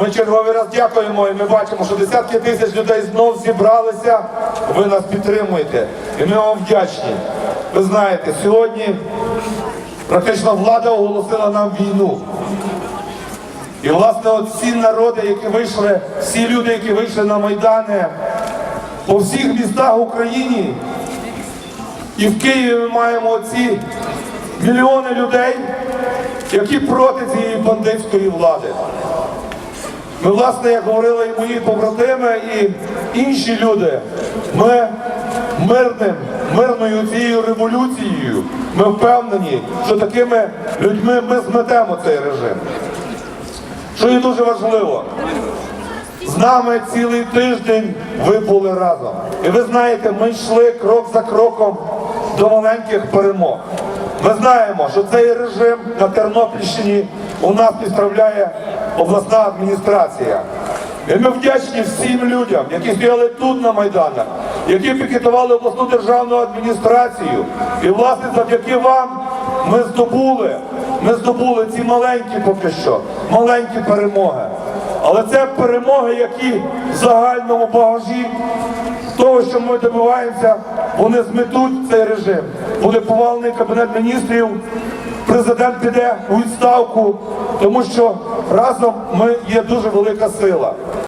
Ми черговий раз дякуємо і ми бачимо, що десятки тисяч людей знов зібралися. Ви нас підтримуєте. І ми вам вдячні. Ви знаєте, сьогодні практично влада оголосила нам війну. І власне от всі народи, які вийшли, всі люди, які вийшли на Майдани по всіх містах України, і в Києві ми маємо ці мільйони людей, які проти цієї бандитської влади. Ми, власне, як говорили і мої побратими, і інші люди, ми мирним, мирною цією революцією, ми впевнені, що такими людьми ми зметемо цей режим. Що є дуже важливо, з нами цілий тиждень ви були разом. І ви знаєте, ми йшли крок за кроком до маленьких перемог. Ми знаємо, що цей режим на Тернопільщині у нас підправляє обласна адміністрація. І ми вдячні всім людям, які стояли тут на Майданах, які пікетували обласну державну адміністрацію. І власне завдяки вам ми здобули, ми здобули ці маленькі поки що, маленькі перемоги. Але це перемоги, які в загальному багажі того, що ми добиваємося, вони зметуть цей режим. Буде повалений кабінет міністрів, президент піде у відставку, тому що разом ми є дуже велика сила.